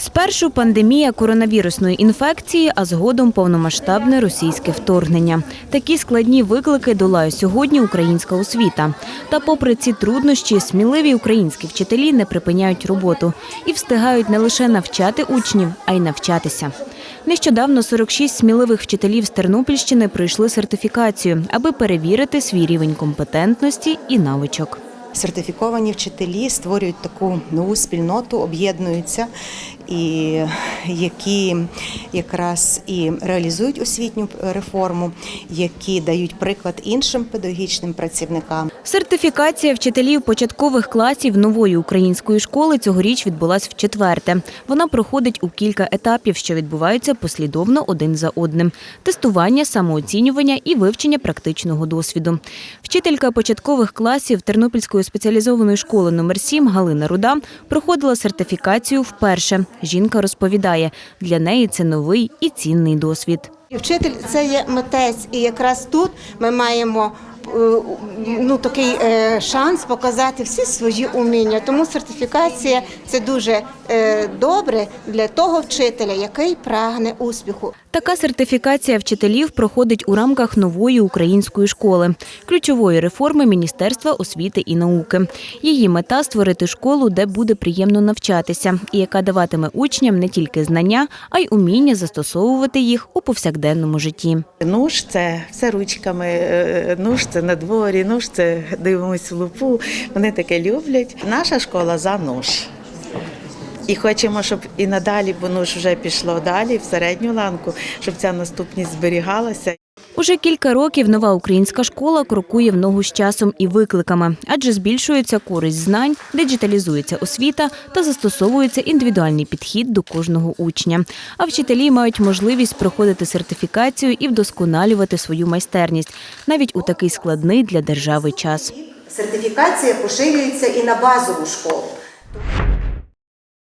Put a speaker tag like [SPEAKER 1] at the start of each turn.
[SPEAKER 1] Спершу пандемія коронавірусної інфекції, а згодом повномасштабне російське вторгнення. Такі складні виклики долає сьогодні українська освіта. Та попри ці труднощі, сміливі українські вчителі не припиняють роботу і встигають не лише навчати учнів, а й навчатися. Нещодавно 46 сміливих вчителів з Тернопільщини пройшли сертифікацію, аби перевірити свій рівень компетентності і навичок.
[SPEAKER 2] Сертифіковані вчителі створюють таку нову спільноту, об'єднуються, і які якраз і реалізують освітню реформу, які дають приклад іншим педагогічним працівникам.
[SPEAKER 1] Сертифікація вчителів початкових класів нової української школи цьогоріч відбулась вчетверте. Вона проходить у кілька етапів, що відбуваються послідовно один за одним: тестування, самооцінювання і вивчення практичного досвіду. Вчителька початкових класів Тернопільської спеціалізованої школи номер 7 Галина Руда проходила сертифікацію вперше. Жінка розповідає, для неї це новий і цінний досвід.
[SPEAKER 3] Вчитель це є митець, і якраз тут ми маємо ну, такий е, шанс показати всі свої уміння. Тому сертифікація це дуже е, добре для того вчителя, який прагне успіху.
[SPEAKER 1] Така сертифікація вчителів проходить у рамках нової української школи, ключової реформи Міністерства освіти і науки. Її мета створити школу, де буде приємно навчатися, і яка даватиме учням не тільки знання, а й уміння застосовувати їх у повсякденному житті.
[SPEAKER 4] Нуж це все ручками, е, нуж це на дворі, нуж це дивимось в лупу. Вони таке люблять. Наша школа за нож. І хочемо, щоб і надалі, бо нуж вже пішло далі, в середню ланку, щоб ця наступність зберігалася.
[SPEAKER 1] Уже кілька років нова українська школа крокує в ногу з часом і викликами, адже збільшується користь знань, диджиталізується освіта та застосовується індивідуальний підхід до кожного учня. А вчителі мають можливість проходити сертифікацію і вдосконалювати свою майстерність навіть у такий складний для держави час.
[SPEAKER 2] Сертифікація поширюється і на базову школу.